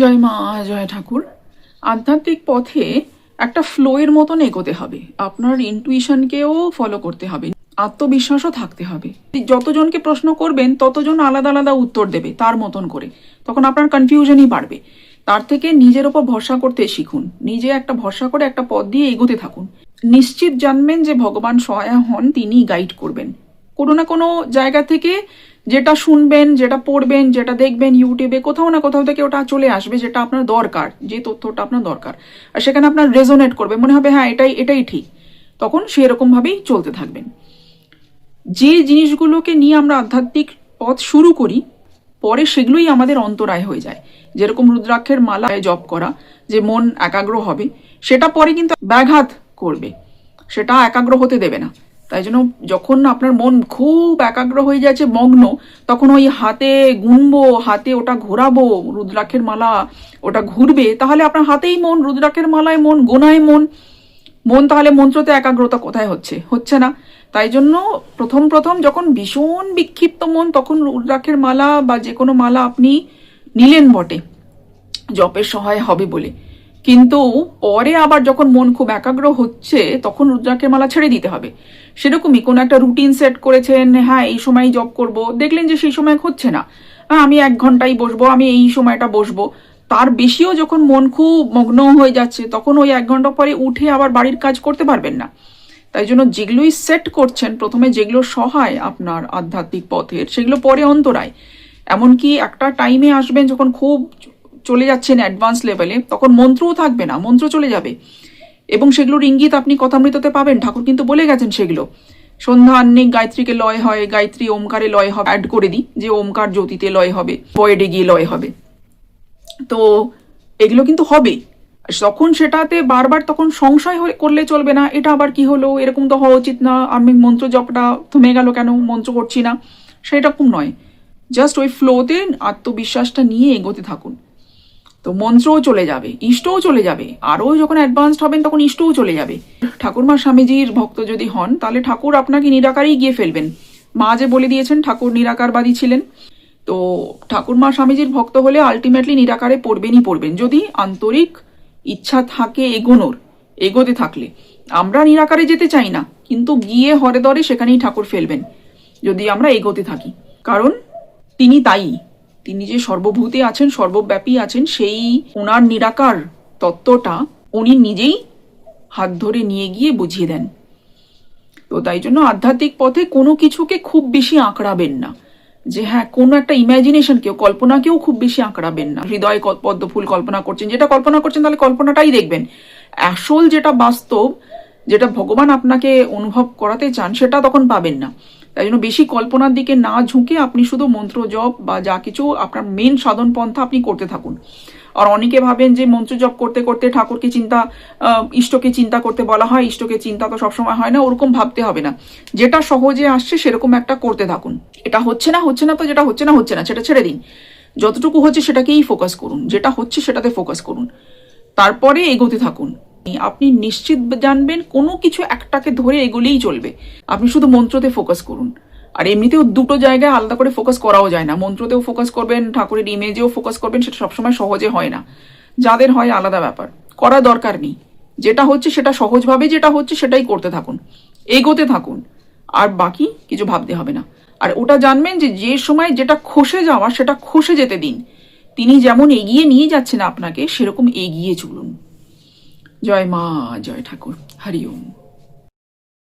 জয় মা, জয় ঠাকুর। আধ্যাত্মিক পথে একটা ফ্লোয়ের মতন এগোতে হবে। আপনার ইন্টুইশনকেও ফলো করতে হবে। আত্মবিশ্বাসও থাকতে হবে। যতজনকে প্রশ্ন করবেন, ততজন আলাদা আলাদা উত্তর দেবে তার মতন করে। তখন আপনার কনফিউশনই বাড়বে। তার থেকে নিজের ওপর ভরসা করতে শিখুন। নিজে একটা ভরসা করে একটা পথ দিয়ে এগোতে থাকুন। নিশ্চিত জানবেন যে ভগবান সহায় হন তিনি গাইড করবেন। কোনো না কোনো জায়গা থেকে যেটা শুনবেন, যেটা পড়বেন, যেটা দেখবেন ইউটিউবে কোথাও না কোথাও থেকে ওটা চলে আসবে, যেটা আপনার দরকার, যে তথ্যটা আপনার দরকার। আর সেখানে আপনার রেজোনেট করবে, মনে হবে হ্যাঁ এটাই এটাই ঠিক। তখন সেরকমভাবেই চলতে থাকবেন। যে জিনিসগুলোকে নিয়ে আমরা আধ্যাত্মিক পথ শুরু করি, পরে সেগুলোই আমাদের অন্তরায় হয়ে যায়। যেরকম রুদ্রাক্ষের মালায় জপ করা, যে মন একাগ্র হবে, সেটা পরে কিন্তু ব্যাঘাত করবে। সেটা একাগ্র হতে দেবে না। তাই জন্য যখন আপনার মন খুব একাগ্র হয়ে যাচ্ছে মগ্ন, তখন ওই হাতে গুনবো, হাতে ওটা ঘোরাবো, রুদ্রাক্ষের মালা ওটা ঘুরবে, তাহলে আপনার হাতেই মন, রুদ্রাক্ষের মালায় মন, গোনায় মন। মন তাহলে মন্ত্রতে একাগ্রতা কোথায় হচ্ছে? হচ্ছে না। তাই জন্য প্রথম প্রথম যখন ভীষণ বিক্ষিপ্ত মন, তখন রুদ্রাক্ষের মালা বা যে কোনো মালা আপনি নিলেন বটে। জপের সহায় হবে বলে। কিন্তু পরে আবার যখন মন খুব একাগ্র হচ্ছে, তখন রুদ্রাক্ষের মালা ছেড়ে দিতে হবে। সেরকমই কোনো একটা রুটিন সেট করেছেন হ্যাঁ এই সময় জব করব, দেখলেন যে সেই সময় হচ্ছে না। আমি এক ঘন্টাই বসবো, আমি এই সময়টা বসবো। তার বেশিও যখন মন খুব মগ্ন হয়ে যাচ্ছে, তখন ওই এক ঘণ্টা পরে উঠে আবার বাড়ির কাজ করতে পারবেন না। তাই জন্য যেগুলোই সেট করছেন, প্রথমে যেগুলো সহায় আপনার আধ্যাত্মিক পথের, সেগুলো পরে অন্তরায়। এমনকি একটা টাইমে আসবেন যখন খুব চলে যাচ্ছেন অ্যাডভান্স লেভেলে তখন মন্ত্রও থাকবে না, মন্ত্র চলে যাবে। এবং সেগুলোর ইঙ্গিত আপনি কথামৃততে পাবেন। ঠাকুর কিন্তু বলে গেছেন সেগুলো। সন্ধ্যা আন্নিক গায়ত্রীকে লয় হয়, গায়ত্রী ওমকারে লয় হবে। অ্যাড করে দিই যে ওমকার জ্যোতিতে লয় হবে পয়েডে গিয়ে লয় হবে। তো এগুলো কিন্তু হবে। তখন সেটাতে বারবার তখন সংশয় করলে চলবে না, এটা আবার কি হলো, এরকম তো হওয়া উচিত না, আমি মন্ত্র জপটা থেমে গেল কেন, মন্ত্র করছি না, সেরকম নয়। জাস্ট ওই ফ্লোতে আত্মবিশ্বাসটা নিয়ে এগোতে থাকুন। তো মন্ত্রও চলে যাবে, ইষ্টও চলে যাবে। আরও যখন অ্যাডভান্সড হবেন তখন ইষ্টও চলে যাবে। ঠাকুরমা স্বামীজির ভক্ত যদি হন, তাহলে ঠাকুর আপনাকে নিরাকারেই গিয়ে ফেলবেন। মা যে বলে দিয়েছেন, ঠাকুর নিরাকারবাদী ছিলেন। তো ঠাকুরমা স্বামীজির ভক্ত হলে আলটিমেটলি নিরাকারে পড়বেনই পড়বেন। যদি আন্তরিক ইচ্ছা থাকে এগোনোর, এগোতে থাকলে। আমরা নিরাকারে যেতে চাই না, কিন্তু গিয়ে হরে দরে সেখানেই ঠাকুর ফেলবেন, যদি আমরা এগোতে থাকি। কারণ তিনি তাই। তিনি যে সর্বভূতে আছেন, সর্বব্যাপী আছেন, সেই ওনার নিরাকার তত্ত্বটা উনি নিজেই হাত ধরে নিয়ে গিয়ে বুঝিয়ে দেন। তো তাই জন্য আধ্যাত্মিক পথে কোনো কিছুকে খুব বেশি আঁকড়াবেন না। যে হ্যাঁ কোনো একটা ইমাজিনেশনকেও, কল্পনাকেও খুব বেশি আঁকড়াবেন না। হৃদয় পদ্ম ফুল কল্পনা করছেন, যেটা কল্পনা করছেন তাহলে কল্পনাটাই দেখবেন। আসল যেটা বাস্তব, যেটা ভগবান আপনাকে অনুভব করাতে চান, সেটা তখন পাবেন না। তাই জন্য বেশি কল্পনার দিকে না ঝুঁকে আপনি শুধু মন্ত্র জপ বা যা কিছু আপনার মেন সাধন পন্থা আপনি করতে থাকুন। আর অনেকে ভাবেন যে মন্ত্র জপ করতে করতে ঠাকুরকে চিন্তা ইষ্টকে চিন্তা করতে বলা হয়, ইষ্টকে চিন্তা তো সবসময় হয় না, ওরকম ভাবতে হবে না। যেটা সহজে আসছে সেরকম একটা করতে থাকুন। এটা হচ্ছে না হচ্ছে না তো যেটা হচ্ছে না হচ্ছে না, সেটা ছেড়ে দিন। যতটুকু হচ্ছে সেটাকেই ফোকাস করুন। যেটা হচ্ছে সেটাতে ফোকাস করুন। তারপরে এগোতে থাকুন। আপনি নিশ্চিত জানবেন কোনো কিছু একটাকে ধরে এগোলেই চলবে। আপনি শুধু মন্ত্রতে ফোকাস করুন। আর এমনিতেও দুটো জায়গায় আলাদা করে ফোকাস করাও যায় না। মন্ত্রতেও ফোকাস করবেন, ঠাকুরের ইমেজেও ফোকাস করবেন, সেটা সবসময় সহজে হয় না। যাদের হয় আলাদা ব্যাপার। করা দরকার নেই। যেটা হচ্ছে সেটা সহজভাবে যেটা হচ্ছে সেটাই করতে থাকুন। এগোতে থাকুন। আর বাকি কিছু ভাবতে হবে না। আর ওটা জানবেন যে যে সময় যেটা খসে যাওয়া, সেটা খসে যেতে দিন। তিনি যেমন এগিয়ে নিয়ে যাচ্ছেন আপনাকে, সেরকম এগিয়ে চলুন। জয় মা জয় ঠাকুর হরি ওম।